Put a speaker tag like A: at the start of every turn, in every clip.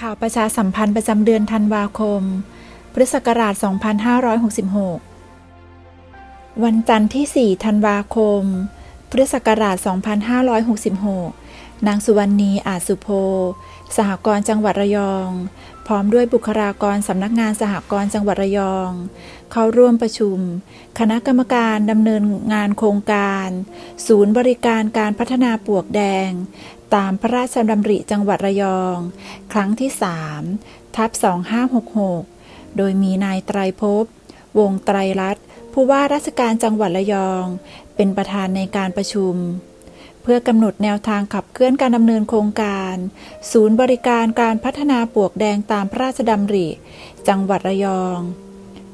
A: ข่าวประชาสัมพันธ์ประจำเดือนธันวาคม พุทธศักราช 2566 วันจันทร์ที่ 4 ธันวาคม พุทธศักราช 2566 นางสุวรรณีอาจสุโพ สหกรณ์จังหวัดระยอง พร้อมด้วยบุคลากรสำนักงานสหกรณ์จังหวัดระยอง เข้าร่วมประชุม คณะกรรมการดำเนินงานโครงการ ศูนย์บริการการพัฒนาปวกแดง ตามพระราชดำริจังหวัดระยอง ครั้งที่ 3 ทับ 2566 โดยมีนายไตรภพวงไตรรัตน์ผู้ว่าราชการจังหวัดระยอง เป็นประธานในการประชุม เพื่อกำหนดแนวทางขับเคลื่อนการดำเนินโครงการ ศูนย์บริการการพัฒนาปวกแดงตามพระราชดำริ จังหวัดระยอง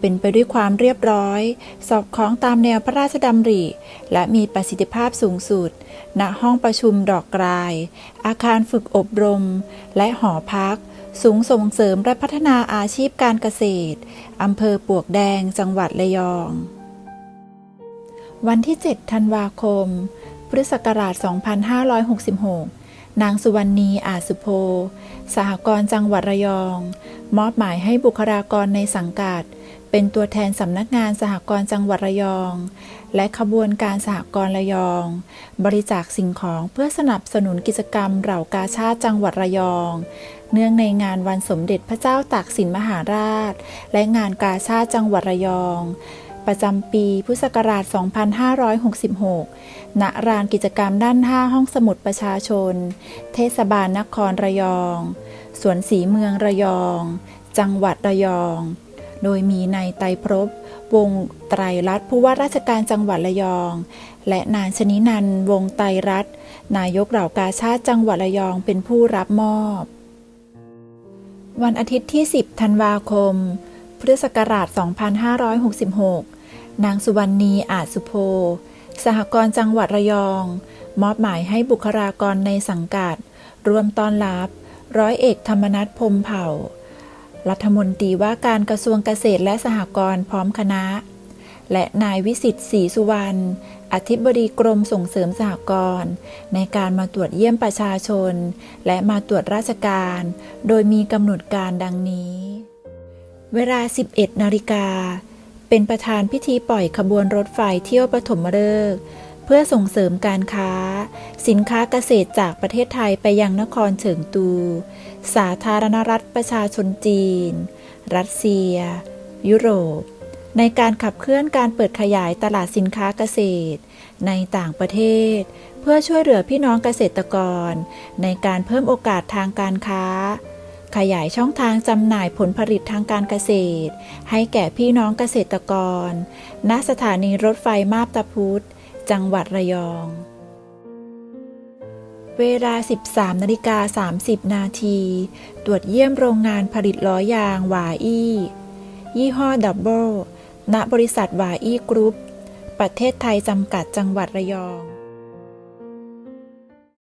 A: เป็นไปด้วยความเรียบร้อย สอบคล้องตามแนวพระราชดำริ และมีประสิทธิภาพสูงสุด ณห้องประชุมดอกกราย อาคารฝึกอบรม และหอพัก สูงส่งเสริมและพัฒนาอาชีพการเกษตรอำเภอปวกแดงจังหวัดระยองวันที่ 7 ธันวาคม พุทธศักราช 2566 นางสุวรรณีอาจสุโพ สหกรณ์จังหวัดระยอง มอบหมายให้บุคลากรในสังกัด เป็นตัวแทนสำนักงานสหกรณ์จังหวัดระยอง และขบวนการสหกรณ์ระยอง บริจาคสิ่งของเพื่อสนับสนุนกิจกรรมเหล่ากาชาติจังหวัดระยอง เนื่องในงานวันสมเด็จพระเจ้าตากสินมหาราช และงานกาชาติจังหวัดระยอง ประจำปี พุทธศักราช 2566ณลานกิจกรรมด้านห้าห้องสมุดประชาชน เทศบาลนครระยอง สวนสีเมืองระยอง จังหวัดระยอง โดยมีนายไตรภพวงไตรรัตน์ผู้ว่าราชการจังหวัดระยอง และนางชนินันวงไตรรัตน์นายกเหล่ากาชาติจังหวัดระยองเป็นผู้รับมอบ วันอาทิตย์ที่ 10 ธันวาคม พุทธศักราช 2566 นางสุวรรณีอาจสุโพ สหกรณ์จังหวัดระยอง มอบหมายให้บุคลากรในสังกัดร่วมต้อนรับ ร้อยเอกธรรมนัฐพมเผ่า รัฐมนตรีว่าการกระทรวงเกษตรและสหกรณ์พร้อมคณะ และนายวิสิทธิ์ศรีสุวรรณอธิบดีกรมส่งเสริมสหกรณ์ในการมาตรวจเยี่ยมประชาชน และมาตรวจราชการ โดยมีกำหนดการดังนี้ เวลา 11 นาฬิกา เป็นประธานพิธีปล่อยขบวนรถไฟเที่ยวปฐมฤกษ์เพื่อส่งเสริมการค้า สินค้าเกษตรจากประเทศไทยไปยังนครเฉิงตู สาธารณรัฐประชาชนจีน รัสเซีย ยุโรป ในการขับเคลื่อนการเปิดขยายตลาดสินค้าเกษตร ในต่างประเทศ เพื่อช่วยเหลือพี่น้องเกษตรกร ในการเพิ่มโอกาสทางการค้า ขยายช่องทางจำหน่ายผลผลิตทางการเกษตร ให้แก่พี่น้องเกษตรกร ณ สถานีรถไฟมาบตาพุธ จังหวัดระยอง เวลา 13นาฬิกา30 นาที ตรวจเยี่ยมโรงงานผลิตล้อยางหวาอี้ ยี่ห้อดับเบิล ณ บริษัทหวาอี้กรุ๊ป ประเทศไทยจำกัดจังหวัดระยอง